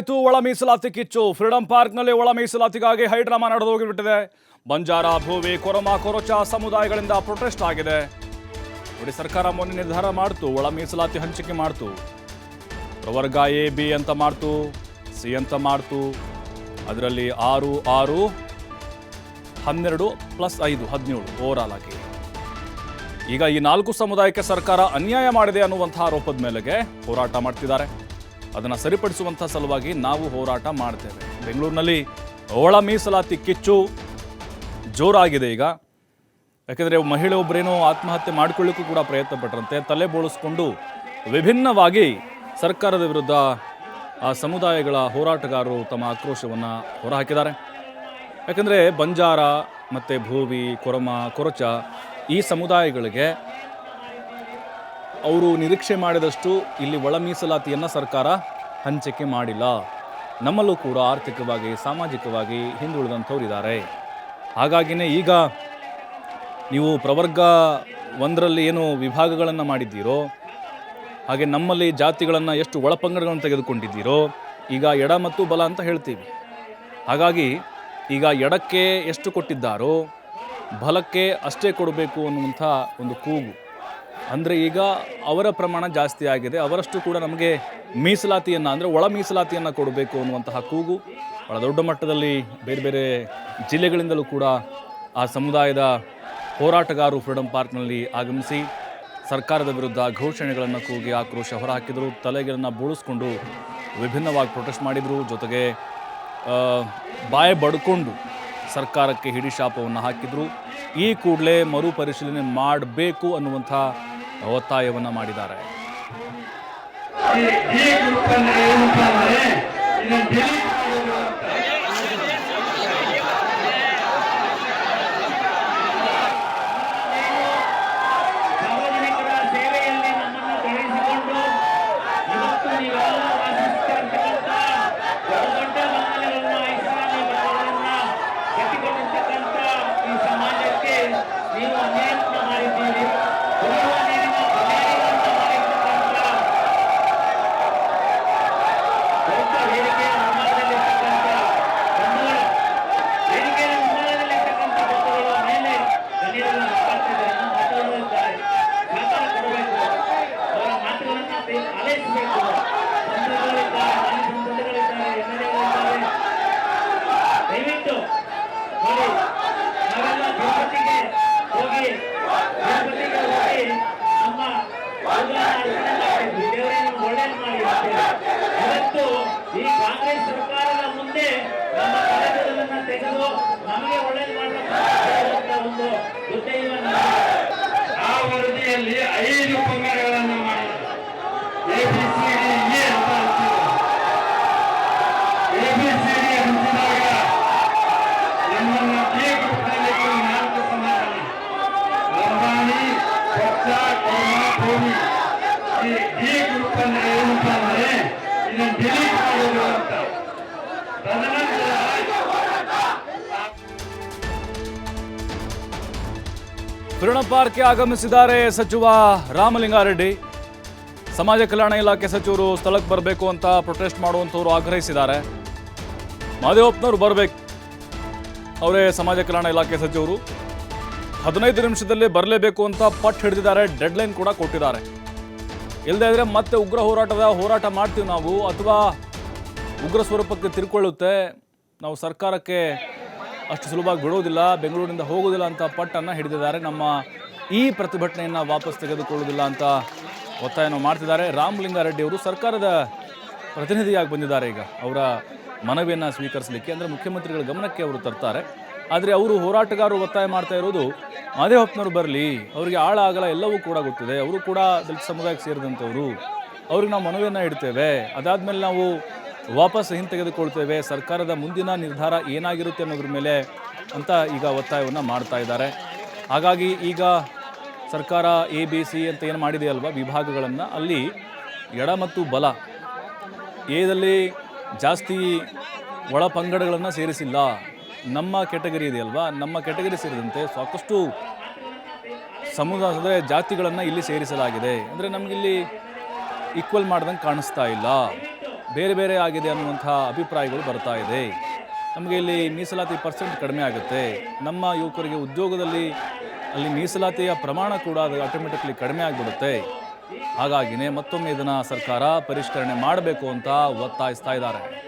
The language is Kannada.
ಆಯ್ತು, ಒಳ ಮೀಸಲಾತಿ ಕಿಚ್ಚು. ಫ್ರೀಡಂ ಪಾರ್ಕ್ನಲ್ಲಿ ಒಳ ಮೀಸಲಾತಿಗಾಗಿ ಹೈಡ್ರಾಮಾ ನಡೆದು ಹೋಗಿಬಿಟ್ಟಿದೆ. ಬಂಜಾರ, ಭೂವಿ, ಕೊರಮ, ಕೊರಚ ಸಮುದಾಯಗಳಿಂದ ಪ್ರೊಟೆಸ್ಟ್ ಆಗಿದೆ. ನೋಡಿ, ಸರ್ಕಾರ ಮೊನ್ನೆ ನಿರ್ಧಾರ ಮಾಡ್ತು, ಒಳ ಮೀಸಲಾತಿ ಹಂಚಿಕೆ ಮಾಡ್ತು. ಪ್ರವರ್ಗ ಎ, ಬಿ ಅಂತ ಮಾಡ್ತು, ಸಿ ಅಂತ ಮಾಡ್ತು. ಅದರಲ್ಲಿ ಆರು ಆರು, ಹನ್ನೆರಡು ಪ್ಲಸ್ ಐದು, ಹದಿನೇಳು ಓವರಾಲ್ ಆಗಿ. ಈಗ ಈ ನಾಲ್ಕು ಸಮುದಾಯಕ್ಕೆ ಸರ್ಕಾರ ಅನ್ಯಾಯ ಮಾಡಿದೆ ಅನ್ನುವಂಥ ಆರೋಪದ ಮೇಲೆಗೆ ಹೋರಾಟ ಮಾಡ್ತಿದ್ದಾರೆ. ಅದನ್ನು ಸರಿಪಡಿಸುವಂಥ ಸಲುವಾಗಿ ನಾವು ಹೋರಾಟ ಮಾಡ್ತೇವೆ. ಬೆಂಗಳೂರಿನಲ್ಲಿ ಒಳ ಮೀಸಲಾತಿ ಕಿಚ್ಚು ಜೋರಾಗಿದೆ ಈಗ. ಯಾಕೆಂದರೆ ಮಹಿಳೆ ಒಬ್ಬರೇನೋ ಆತ್ಮಹತ್ಯೆ ಮಾಡಿಕೊಳ್ಳಿಕ್ಕೂ ಕೂಡ ಪ್ರಯತ್ನ ಪಟ್ಟರಂತೆ ತಲೆ ಬೋಳಿಸ್ಕೊಂಡು ವಿಭಿನ್ನವಾಗಿ ಸರ್ಕಾರದ ವಿರುದ್ಧ ಆ ಸಮುದಾಯಗಳ ಹೋರಾಟಗಾರರು ತಮ್ಮ ಆಕ್ರೋಶವನ್ನು ಹೊರಹಾಕಿದ್ದಾರೆ. ಯಾಕಂದರೆ ಬಂಜಾರ ಮತ್ತು ಭೂವಿ, ಕೊರಮ, ಕೊರಚ ಈ ಸಮುದಾಯಗಳಿಗೆ ಅವರು ನಿರೀಕ್ಷೆ ಮಾಡಿದಷ್ಟು ಇಲ್ಲಿ ಒಳ ಮೀಸಲಾತಿಯನ್ನು ಸರ್ಕಾರ ಹಂಚಿಕೆ ಮಾಡಿಲ್ಲ. ನಮ್ಮಲ್ಲೂ ಕೂಡ ಆರ್ಥಿಕವಾಗಿ, ಸಾಮಾಜಿಕವಾಗಿ ಹಿಂದುಳಿದಂಥವರಿದ್ದಾರೆ ಹಾಗಾಗಿನೇ ಈಗ ನೀವು ಪ್ರವರ್ಗ ಒಂದರಲ್ಲಿ ಏನು ವಿಭಾಗಗಳನ್ನು ಮಾಡಿದ್ದೀರೋ, ಹಾಗೆ ನಮ್ಮಲ್ಲಿ ಜಾತಿಗಳನ್ನು ಎಷ್ಟು ಒಳಪಂಗಡಗಳನ್ನು ತೆಗೆದುಕೊಂಡಿದ್ದೀರೋ, ಈಗ ಎಡ ಮತ್ತು ಬಲ ಅಂತ ಹೇಳ್ತೀವಿ. ಹಾಗಾಗಿ ಈಗ ಎಡಕ್ಕೆ ಎಷ್ಟು ಕೊಟ್ಟಿದ್ದಾರೋ, ಬಲಕ್ಕೆ ಅಷ್ಟೇ ಕೊಡಬೇಕು ಅನ್ನುವಂಥ ಒಂದು ಕೂಗು. ಅಂದರೆ ಈಗ ಅವರ ಪ್ರಮಾಣ ಜಾಸ್ತಿ ಆಗಿದೆ. ಅವರಷ್ಟು ಕೂಡ ನಮಗೆ ಮೀಸಲಾತಿಯನ್ನು ಅಂದರೆ ಒಳ ಮೀಸಲಾತಿಯನ್ನು ಕೊಡಬೇಕು ಅನ್ನುವಂತಹ ಕೂಗು ಭಾಳ ದೊಡ್ಡ ಮಟ್ಟದಲ್ಲಿ ಬೇರೆ ಬೇರೆ ಜಿಲ್ಲೆಗಳಿಂದಲೂ ಕೂಡ ಆ ಸಮುದಾಯದ ಹೋರಾಟಗಾರರು ಫ್ರೀಡಂ ಪಾರ್ಕ್ನಲ್ಲಿ ಆಗಮಿಸಿ ಸರ್ಕಾರದ ವಿರುದ್ಧ ಘೋಷಣೆಗಳನ್ನು ಕೂಗಿ ಆಕ್ರೋಶ ಹೊರಹಾಕಿದರು. ತಲೆಗಳನ್ನು ಬೋಳಿಸ್ಕೊಂಡು ವಿಭಿನ್ನವಾಗಿ ಪ್ರೊಟೆಸ್ಟ್ ಮಾಡಿದರು. ಜೊತೆಗೆ ಬಾಯ ಬಡ್ಕೊಂಡು ಸರ್ಕಾರಕ್ಕೆ ಹಿಡಿ ಶಾಪವನ್ನು ಹಾಕಿದರು. ಈ ಕೂಡಲೇ ಮರುಪರಿಶೀಲನೆ ಮಾಡಬೇಕು ಅನ್ನುವಂಥ ಒತ್ತಾಯವನ್ನು ಮಾಡಿದ್ದಾರೆ. ಬೆ- ಆಲೈಸಬೇಕು ಬಂಧುಗಳಿದ್ದಾರೆ ಮನೆ ಸಂಬಂಧಗಳಿದ್ದಾರೆ ಎಮ್ಮೆಲ್ಯೆಗಳಿದ್ದಾರೆ ದಯವಿಟ್ಟು ನೋಡಿ ತಿರುಪತಿಗೆ ಹೋಗಿ ತಿರುಪತಿಗೆ ಹೋಗಿ ನಮ್ಮ ದೇವರನ್ನು ಒಳ್ಳೇದು ಮಾಡಿ. ಇವತ್ತು ಈ ಕಾಂಗ್ರೆಸ್ ಸರ್ಕಾರದ ಮುಂದೆ ನಮ್ಮ ಕಲೆಗಳನ್ನು ತೆಗೆದು ನಮಗೆ ಒಳ್ಳೇದು ಮಾಡಬೇಕಂತ ಒಂದು ದುರ್ದೈವ ಆ ವರದಿಯಲ್ಲಿ ಐದು ಪಂಗಡಗಳನ್ನು ತದನಂತರ ಫ್ರೀಡಂ ಪಾರ್ಕ್ಗೆ ಆಗಮಿಸಿದ್ದಾರೆ ಸಚಿವ ರಾಮಲಿಂಗಾರೆಡ್ಡಿ. ಸಮಾಜ ಕಲ್ಯಾಣ ಇಲಾಖೆ ಸಚಿವರು ಸ್ಥಳಕ್ಕೆ ಬರಬೇಕು ಅಂತ ಪ್ರೊಟೆಸ್ಟ್ ಮಾಡುವಂಥವ್ರು ಆಗ್ರಹಿಸಿದ್ದಾರೆ. ಮಾದೇವಪ್ಪನವ್ರು ಬರಬೇಕು. ಅವರೇ ಸಮಾಜ ಕಲ್ಯಾಣ ಇಲಾಖೆ ಸಚಿವರು. ಹದಿನೈದು ನಿಮಿಷದಲ್ಲಿ ಬರಲೇಬೇಕು ಅಂತ ಪಟ್ಟು ಹಿಡಿದಿದ್ದಾರೆ ಡೆಡ್ಲೈನ್ ಕೂಡ ಕೊಟ್ಟಿದ್ದಾರೆ. ಇಲ್ಲದೇ ಇದ್ರೆ ಮತ್ತೆ ಉಗ್ರ ಹೋರಾಟದ ಹೋರಾಟ ಮಾಡ್ತೀವಿ ನಾವು, ಅಥವಾ ಉಗ್ರ ಸ್ವರೂಪಕ್ಕೆ ತಿರ್ಕೊಳ್ಳುತ್ತೆ. ನಾವು ಸರ್ಕಾರಕ್ಕೆ ಅಷ್ಟು ಸುಲಭವಾಗಿ ಬಿಡೋದಿಲ್ಲ, ಬೆಂಗಳೂರಿನಿಂದ ಹೋಗೋದಿಲ್ಲ ಅಂತ ಪಟ್ಟನ್ನು ಹಿಡಿದಿದ್ದಾರೆ. ನಮ್ಮ ಈ ಪ್ರತಿಭಟನೆಯನ್ನು ವಾಪಸ್ ತೆಗೆದುಕೊಳ್ಳೋದಿಲ್ಲ ಅಂತ ಒತ್ತಾಯನ ಮಾಡ್ತಿದ್ದಾರೆ. ರಾಮಲಿಂಗಾರೆಡ್ಡಿ ಅವರು ಸರ್ಕಾರದ ಪ್ರತಿನಿಧಿಯಾಗಿ ಬಂದಿದ್ದಾರೆ ಈಗ. ಅವರ ಮನವಿಯನ್ನು ಸ್ವೀಕರಿಸಲಿಕ್ಕೆ ಅಂದರೆ ಮುಖ್ಯಮಂತ್ರಿಗಳ ಗಮನಕ್ಕೆ ಅವರು ತರ್ತಾರೆ. ಆದರೆ ಅವರು ಹೋರಾಟಗಾರರು ಒತ್ತಾಯ ಮಾಡ್ತಾ ಇರೋದು ಮಾದೇವಪ್ಪನವರು ಬರಲಿ, ಅವರಿಗೆ ಆಳ ಆಗಲ್ಲ ಎಲ್ಲವೂ ಕೂಡ ಗೊತ್ತಿದೆ. ಅವರು ಕೂಡ ದಲಿತ ಸಮುದಾಯಕ್ಕೆ ಸೇರಿದಂಥವರು. ಅವ್ರಿಗೆ ನಾವು ಮನವಿಯನ್ನು ಇಡ್ತೇವೆ. ಅದಾದಮೇಲೆ ನಾವು ವಾಪಸ್ ಹಿಂತೆಗೆದುಕೊಳ್ತೇವೆ. ಸರ್ಕಾರದ ಮುಂದಿನ ನಿರ್ಧಾರ ಏನಾಗಿರುತ್ತೆ ಅನ್ನೋದ್ರ ಮೇಲೆ ಅಂತ ಈಗ ಒತ್ತಾಯವನ್ನು ಮಾಡ್ತಾ ಇದ್ದಾರೆ. ಹಾಗಾಗಿ ಈಗ ಸರ್ಕಾರ ಎ, ಬಿ, ಸಿ ಅಂತ ಏನು ಮಾಡಿದೆಯಲ್ವ ವಿಭಾಗಗಳನ್ನು? ಅಲ್ಲಿ ಎಡ ಮತ್ತು ಬಲ ಎದಲ್ಲಿ ಜಾಸ್ತಿ ಒಳ ಪಂಗಡಗಳನ್ನು ಸೇರಿಸಿಲ್ಲ. ನಮ್ಮ ಕೆಟಗರಿ ಇದೆಯಲ್ವಾ ನಮ್ಮ ಕೆಟಗರಿ ಸೇರಿದಂತೆ ಸಾಕಷ್ಟು ಸಮುದಾಯದ ಜಾತಿಗಳನ್ನು ಇಲ್ಲಿ ಸೇರಿಸಲಾಗಿದೆ. ಅಂದರೆ ನಮಗಿಲ್ಲಿ ಈಕ್ವಲ್ ಮಾಡ್ದಂಗೆ ಕಾಣಿಸ್ತಾ ಇಲ್ಲ. ಬೇರೆ ಬೇರೆ ಆಗಿದೆ ಅನ್ನುವಂಥ ಅಭಿಪ್ರಾಯಗಳು ಬರ್ತಾ ಇದೆ. ನಮಗೆ ಇಲ್ಲಿ ಮೀಸಲಾತಿ ಪರ್ಸೆಂಟ್ ಕಡಿಮೆ ಆಗುತ್ತೆ. ನಮ್ಮ ಯುವಕರಿಗೆ ಉದ್ಯೋಗದಲ್ಲಿ ಅಲ್ಲಿ ಮೀಸಲಾತಿಯ ಪ್ರಮಾಣ ಕೂಡ ಅದು ಆಟೋಮೆಟಿಕ್ಲಿ ಕಡಿಮೆ ಆಗಿಬಿಡುತ್ತೆ. ಹಾಗಾಗಿನೇ ಮತ್ತೊಮ್ಮೆ ಇದನ್ನು ಸರ್ಕಾರ ಪರಿಷ್ಕರಣೆ ಮಾಡಬೇಕು ಅಂತ ಒತ್ತಾಯಿಸ್ತಾ ಇದ್ದಾರೆ.